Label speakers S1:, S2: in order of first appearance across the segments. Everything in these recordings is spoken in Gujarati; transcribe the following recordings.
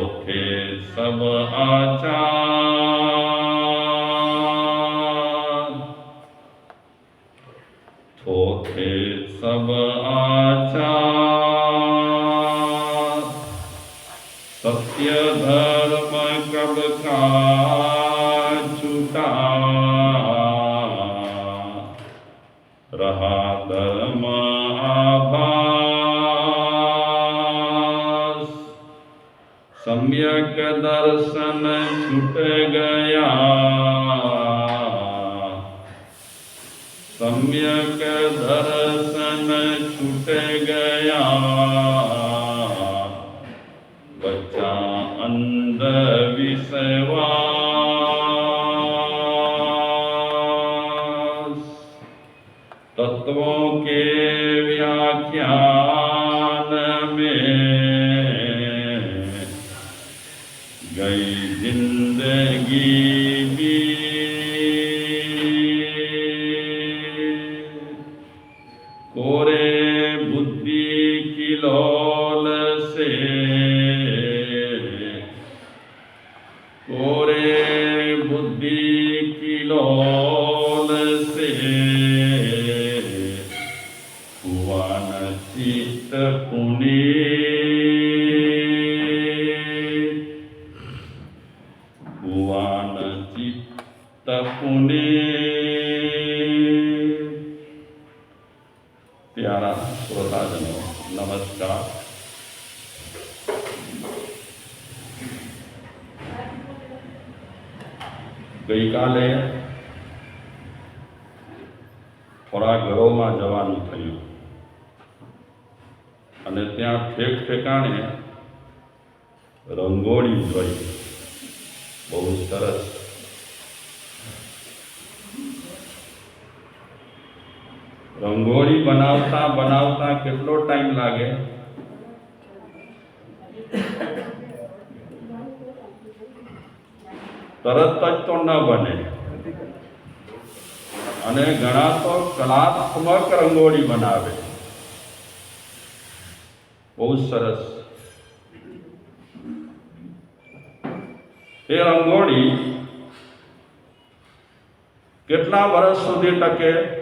S1: होते सब आचार थोथे सब ਸਨ ਛੁੱਟ ਗਿਆ। મારા શ્રોતાજનો, નમસ્કાર. ગઈકાલે થોડા ઘરોમાં જવાનું થયું. અને ત્યાં ઠેક ઠેકાણે રંગોળી જોઈ. બહુ સરસ. રંગોળી બનાવતા બનાવતા કેટલો ટાઈમ લાગે? તરત જ તો ન બને. અને ઘણા તો કલાત્મક રંગોળી બનાવે. બહુ સરસ. એ રંગોળી કેટલા વર્ષ સુધી ટકે?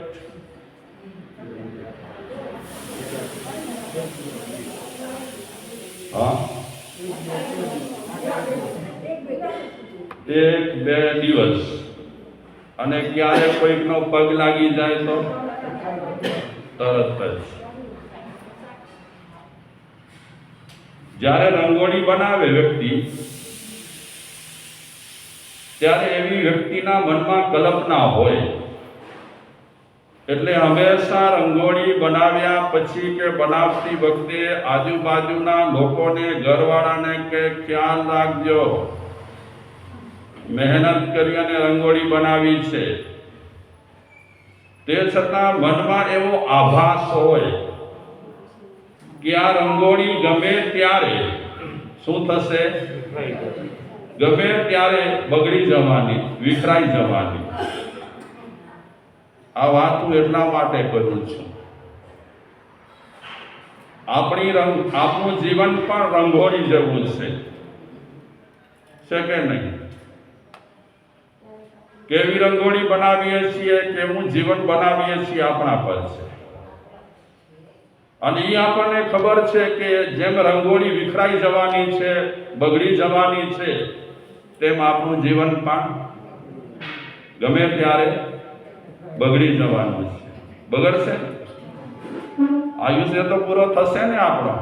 S1: હા? એક, બે દિવસ. અને ક્યારે કોઈકનો પગ લાગી જાય તો? તરત જ. જ્યારે રંગોળી બનાવે વ્યક્તિ, ત્યારે એવી વ્યક્તિના મનમાં કલ્પના હોય. એટલે હંમેશા રંગોળી બનાવ્યા પછી કે બનાવતી વખતે આજુબાજુના લોકોને, ઘરવાળાને કે ખ્યાલ રાખજો. મહેનત કરી અને રંગોળી બનાવી છે. તે છતાં મનમાં એવો આભાસ હોય કે આ રંગોળી ગમે ત્યારે, શું થશે? ગમે ત્યારે બગડી જવાની, વિખરાઈ જવાની. આ વાત હું એટલા માટે કહું છું. આપણી રંગ, આપણું જીવન પણ રંગોળી જેવું છે. છે કે નહીં? કેવી રંગોળી બનાવીએ છીએ, કેવું જીવન બનાવીએ છીએ આપણા પર છે. અને એ આપણને ખબર છે કે જેમ રંગોળી વિખરાઈ જવાની છે, બગડી જવાની છે, તેમ આપણું જીવન પણ ગમે ત્યારે બગડી જવાનું છે. બગડશે? આયુષ્ય તો પૂરો થશે ને આપણો.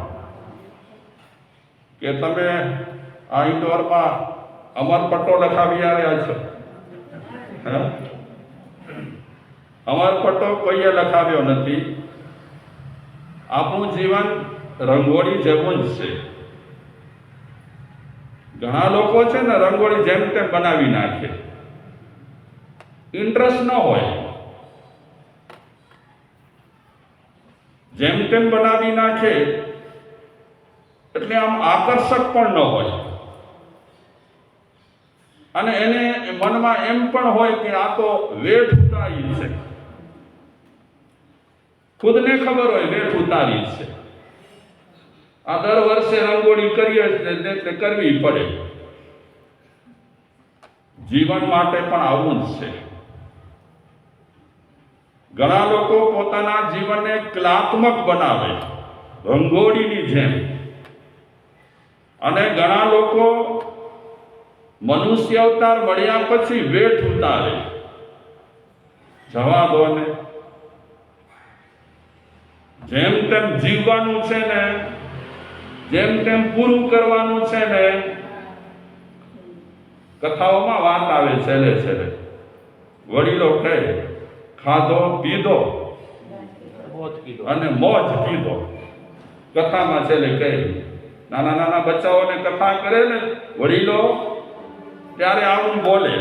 S1: કે તમે આ ઇન્ડોરમાં અમર પટ્ટો લખાવી આવ્યા છો? અમર પટ્ટો કોઈએ લખાવ્યો નથી? આપણું જીવન રંગોળી જેવું જ છે. ઘણા લોકો છે ને રંગોળી જેમ તેમ બનાવી નાખે. ઇન્ટરેસ્ટ ન હોય. જેમ તેમ બનાવી નાખે, એટલે આમ આકર્ષક પણ ન હોય. અને એને મનમાં એમ પણ હોય કે આ તો વેઠ ઉતારી છે. ખુદને ખબર હોય વેઠ ઉતારી છે. આ દર વર્ષે રંગોળી કરીએ તે કરવી પડે. જીવન માટે પણ આવું જ છે. ઘણા લોકો પોતાના જીવનને કલાત્મક બનાવે. રંગોળીની જેમ. અને ઘણા લોકો મનુષ્ય અવતાર મળ્યા પછી વેઠ ઉતારે. જવા દો જેમ તેમ જીવવાનું છે ને, જેમ તેમ પૂરું કરવાનું છે ને, કથાઓમાં વાત આવે છેલ્લે છેલ્લે. વડીલો કહે ખાધો પીધો અને મોજ કીધો. કથામાં છેલ્લે કહે નાના નાના બચ્ચાઓને કથા કરે ને વડીલો ત્યારે આવું બોલે.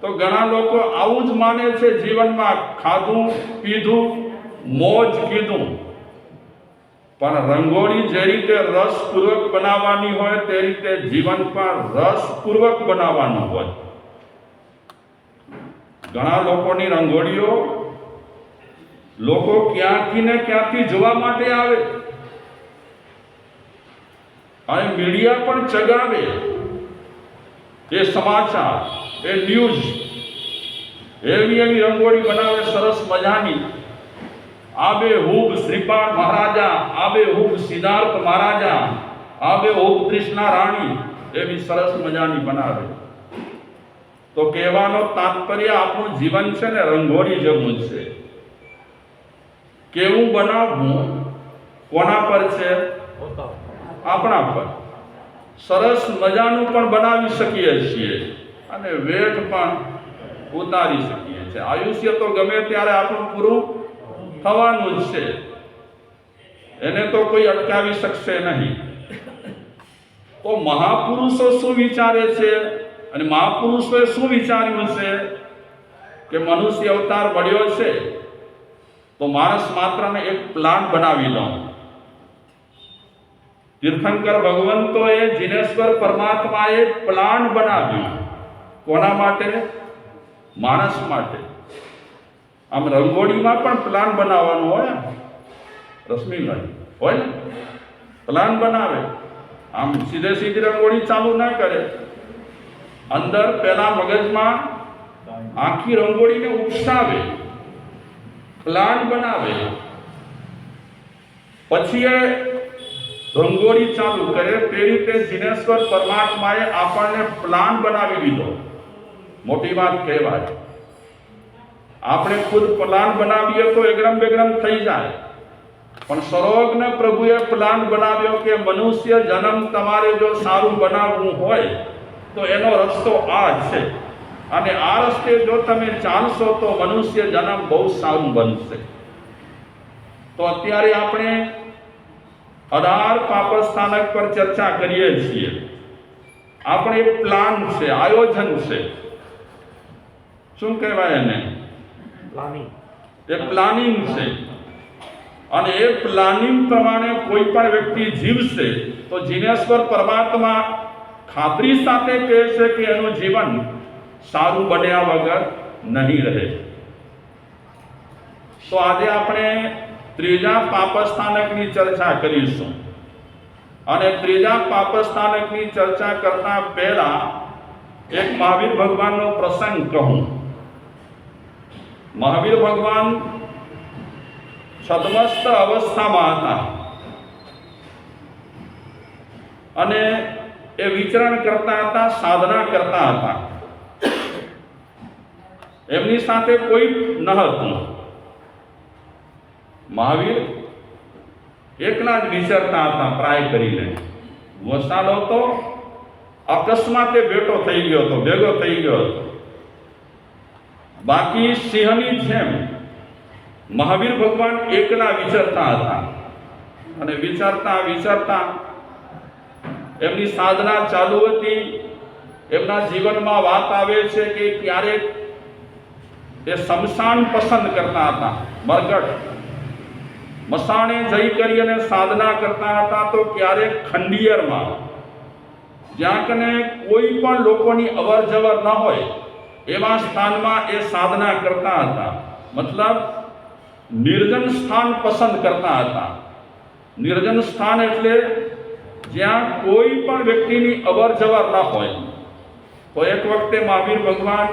S1: તો ઘણા લોકો આવું જ માને છે જીવનમાં ખાધું પીધું મોજ કીધું. પણ રંગોળી જે રીતે રસપૂર્વક બનાવવાની હોય તે રીતે જીવન પણ રસપૂર્વક બનાવવાનું હોય. ઘણા લોકોની રંગોળીઓ લોકો ક્યાંથી ને ક્યાંથી જોવા માટે આવે? અને મીડિયા પણ ચગાવે. એ સમાચાર, એ ન્યૂઝ, એવી એવી રંગોળી બનાવે સરસ મજાની. આબે હુબ શ્રીપાદ મહારાજા, આબે હુબ સિદ્ધાર્થ મહારાજા, આબે હુબ કૃષ્ણા રાણી, એવી સરસ મજાની બનાવે. તો કહેવાનો તાત્પર્ય આપણું જીવન છે ને રંગોળી જેવું છે. કેવું બનાવવું, કોના પર છે? આપણા પર. સરસ મજાનું પણ બનાવી શકીએ છીએ અને વેઠ પણ ઉતારી શકીએ છીએ. આયુષ્ય તો ગમે ત્યારે આપણું પૂરું થવાનું જ છે. એને તો કોઈ અટકાવી શકશે નહીં. તો મહાપુરુષો શું વિચારે છે? અને મહાપુરુષોએ શું વિચાર્યું હશે કે મનુષ્ય અવતાર મળ્યો છે, તો માણસ માત્રને એક પ્લાન બનાવી લો તીર્થંકર ભગવંતોએ જીનેશ્વર પરમાત્માએ પ્લાન બનાવ્યું. કોના માટે? માણસ માટે. આમ રંગોળીમાં પણ પ્લાન બનાવવાનો હોય રશ્મિભાઈ, હોય ને? પ્લાન બનાવે. આમ સીધે સીધી રંગોળી ચાલુ ના કરે. અંદર પેલા મગજમાં આખી રંગોળીને ઉપસાવે, પ્લાન બનાવે. પછી એ રંગોળી ચાલુ કરે, તે રીતે જીનેશ્વર પરમાત્માએ આપણને પ્લાન બનાવી દીધો. મોટી વાત કહેવાય. આપણે ખુદ પ્લાન બનાવીએ તો એકદમ બેગડમ થઈ જાય. પણ સરોગને પ્રભુએ પ્લાન બનાવ્યો કે મનુષ્ય જન્મ તમારે જો સારું બનાવવું હોય તો એનો રસ્તો આ છે. અને આ રસ્તે જો તમે ચાલશો તો મનુષ્ય જન્મ બહુ સારું બનશે. તો અત્યારે આપણે અઢાર પાપર સ્થાનક પર ચર્ચા કરીએ છીએ. આપણે પ્લાન છે આયોજન છે. શું કહેવાય એને?
S2: પ્લાનિંગ.
S1: એ પ્લાનિંગ છે. અને એ પ્લાનિંગ પ્રમાણે કોઈ પણ વ્યક્તિ જીવશે તો જીનેશ્વર પરમાત્મા ખાતરી સાથે કહે છે કે એનું જીવન સારું બન્યા વગર નહીં રહે. તો આજે આપણે ત્રીજા પાપસ્થાનકની ચર્ચા કરીશું. અને ત્રીજા પાપસ્થાનકની ચર્ચા કરતા પહેલા એક મહાવીર ભગવાનનો પ્રસંગ કહું. મહાવીર ભગવાન છદમસ્ત અવસ્થામાં હતા. અને એ વિચરણ કરતા હતા, સાધના કરતા હતા. એમની સાથે કોઈ ન હતું. મહાવીર એકલા જ વિચરતા હતા પ્રાય કરીને વસાડો તો અકસ્માતે ભેટો થઈ ગયો હતો, ભેગો થઈ ગયો હતો. બાકી સિંહની જેમ મહાવીર ભગવાન એકલા વિચરતા હતા. અને વિચારતા વિચારતા એમની સાધના ચાલુ હતી. એમના જીવનમાં વાત આવે છે કે ક્યારેક એ શમશાન પસંદ કરતા હતા. મરગટ મસાણે જઈ કરી અને સાધના કરતા હતા તો ક્યારેક ખંડિયરમાં. જ્યાં કને કોઈ પણ લોકોની અવર જવર ન હોય, એવા સ્થાનમાં એ સાધના કરતા હતા. મતલબ, નિર્જન સ્થાન પસંદ કરતા હતા. નિર્જન સ્થાન એટલે જ્યાં કોઈ પણ વ્યક્તિની અવર જવર ન હોય. તો એક વખતે મહાવીર ભગવાન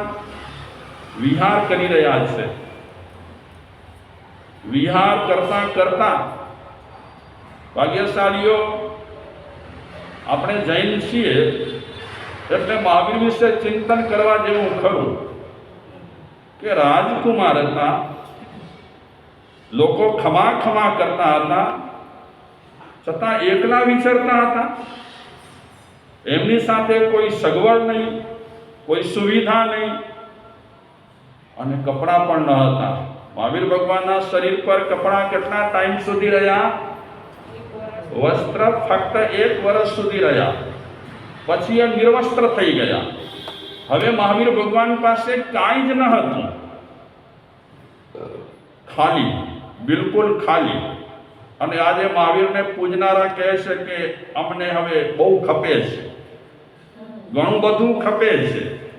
S1: વિહાર કરી રહ્યા છે. વિહાર કરતા કરતા ભાગ્યશાળીઓ આપણે જૈન છીએ એટલે મહાવીર વિશે ચિંતન કરવા જેવું ખરું કે રાજકુમાર હતા. લોકો ખમા ખમા કરતા હતા. છતાં એકલા વિચરતા હતા. એમની સાથે કોઈ સગવડ નહીં, કોઈ સુવિધા નહીં અને કપડાં પણ ન હતા. મહાવીર ભગવાનના શરીર પર કપડાં કેટલા ટાઈમ સુધી રહ્યા? વસ્ત્ર ફક્ત એક વર્ષ સુધી રહ્યા. પછી એ નિર્વસ્ત્ર થઈ ગયા. હવે મહાવીર ભગવાન પાસે કાંઈ જ ન હતું. ખાલી, બિલકુલ ખાલી. અને આજે મહાવીરને પૂજનારા કહે છે કે અમને હવે બહુ ખપે છે. ઘણું બધું ખપે છે.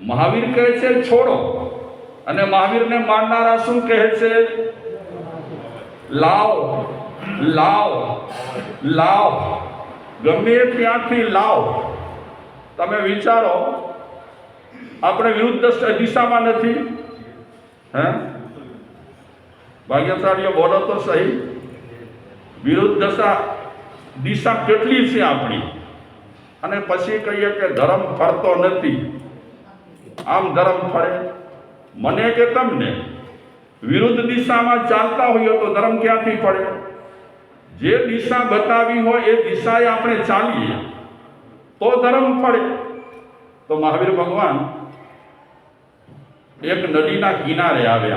S1: મહાવીર કહે છે, છોડો. અને મહાવીરને માનનારા શું કહે છે? લાવ લાવ લાવ. ગમે ત્યાંથી લાવ. તમે વિચારો, આપણે વિરુદ્ધ દિશામાં નથી. હે? ભાગ્યશાળીઓ બોલો તો સહી. વિરુદ્ધ દશા દિશા કેટલી છે આપણી? અને પછી કહીએ કે ધર્મ ફરતો નથી. આમ ધર્મ ફરે. મને કે તમને, વિરુદ્ધ દિશામાં ચાલતા હોઈએ તો ધર્મ ક્યાંથી ફરે? જે દિશા બતાવી હોય એ દિશાએ આપણે ચાલીએ, તો ધર્મ ફળે તો મહાવીર ભગવાન એક નદીના કિનારે આવ્યા.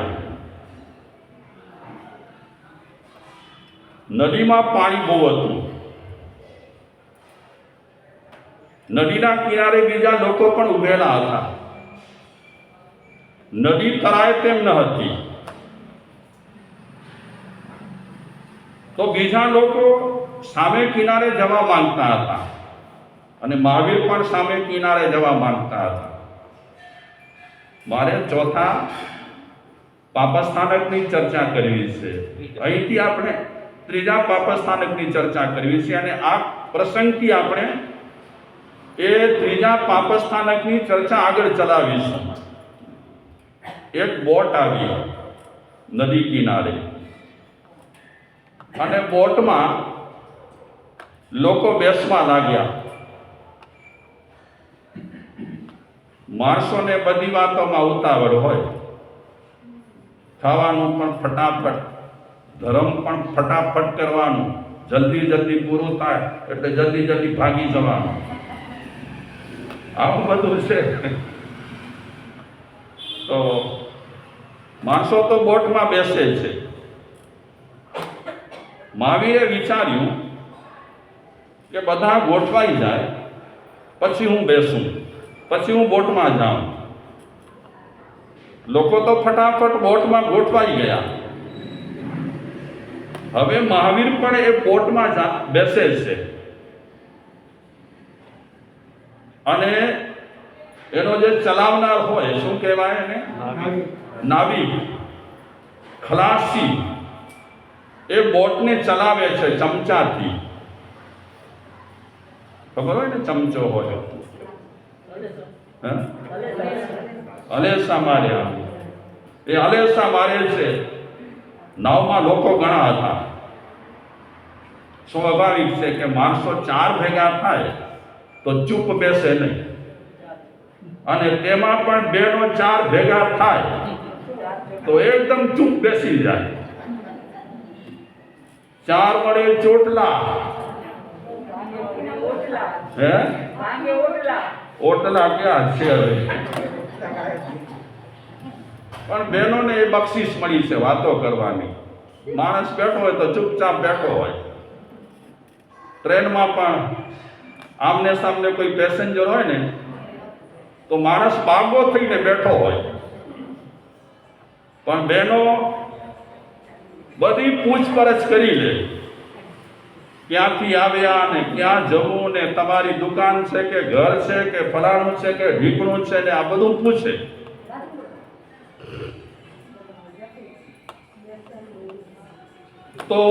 S1: નદીમાં પાણી બહુ હતું. નદીના કિનારે બીજા લોકો પણ ઉભેલા હતા. નદી તરાય તેમ ન હતી. તો બીજા લોકો સામે કિનારે જવા માંગતા હતા અને મહાવીર પણ સામે કિનારે જવા માંગતા હતા. મારે ચોથા પાપસ્થાનકની ચર્ચા કરવી છે. અહીંથી આપણે ત્રીજા પાપસ્થાનકની ચર્ચા કરવી છે અને આ પ્રસંગથી આપણે એ ત્રીજા પાપસ્થાનકની ચર્ચા આગળ ચલાવીશું. એક બોટ આવી નદી કિનારે. અને બોટમાં લોકો બેસવા લાગ્યા. માણસોને બધી વાતોમાં ઉતાવળ હોય. ખાવાનું પણ ફટાફટ. ધર્મ પણ ફટાફટ કરવાનું. જલ્દી જલ્દી પૂરું થાય એટલે જલ્દી જલ્દી ભાગી જવાનું. આવું બધું છે. તો માણસો તો બોટમાં બેસે છે. મહાવીરે વિચાર્યું કે બધા ગોઠવાઈ જાય, પછી હું બેસું, પછી હું બોટમાં જાઉં. લોકો તો ફટાફટ બોટમાં ગોઠવાઈ ગયા. હવે મહાવીર પણ એ બોટમાં જા- બેસે છે. અને એનો જે ચલાવનાર હોય શું કહેવાય એને? નાવિક. ખલાસી. એ બોટને ચલાવે છે ચમચાથી. ખબર હોય ને ચમચો હોય? હે? અલેસા. માર્યા એ અલેસા મારે છે. નાવમાં લોકો ઘણા હતા. સ્વાભાવિક છે કે માણસો ચાર ભેગા થાય તો ચૂપ બેસે નહીં. અને તેમાં પણ બેનો ચાર ભેગા થાય તો એકદમ ચૂપ બેસી જાય. ચાર વડે ચોટલા. હે? ઓટલા ક્યાં છે હવે? પણ બહેનોને એ બક્ષિસ મળી છે વાતો કરવાની. માણસ બેઠો હોય તો ચૂપચાપ બેઠો હોય. ટ્રેનમાં પણ આમને સામને કોઈ પેસેન્જર હોય ને, તો માણસ બાગો થઈને બેઠો હોય. પણ બહેનો બધી પૂછપરછ કરી લે. ક્યાંથી આવ્યા ને ક્યાં જવું ને તમારી દુકાન છે કે ઘર છે કે ફલાણું છે કે ઢીકણું છે ને આ બધું પૂછે. તો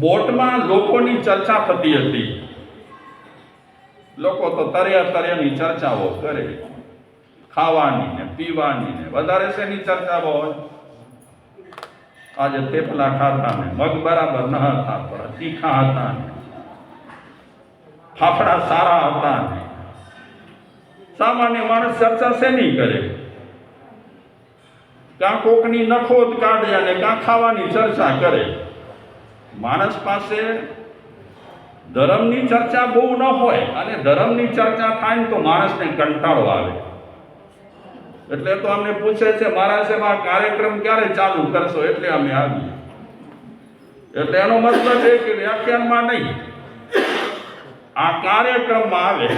S1: બોટમાં લોકોની ચર્ચા થતી હતી. લોકો તો તર્યા તર્યાની ચર્ચાઓ કરે. ખાવાની ને પીવાની ને વધારે શેની ચર્ચાઓ હોય? આજે થેપલા ખાતા ને મગ બરાબર ન હતા, પણ તીખા હતા ને. ફાફડા સારા હતા ને. સામાન્ય માણસ ચર્ચા શેની કરે? કાં કોકની નખોદ કાઢે અને કાં ખાવાની ચર્ચા કરે. માણસ પાસે ધર્મની ચર્ચા બહુ ન હોય અને ધર્મની ચર્ચા થાય ને તો માણસને કંટાળો આવે. એટલે તો અમને પૂછે છે, મારા સાહેબ, આ કાર્યક્રમ ક્યારે ચાલુ કરશો? એટલે અમે આવીએ. એટલે એનો મતલબ એ કે વ્યાખ્યાનમાં નહીં. આ કાર્યક્રમમાં આવે.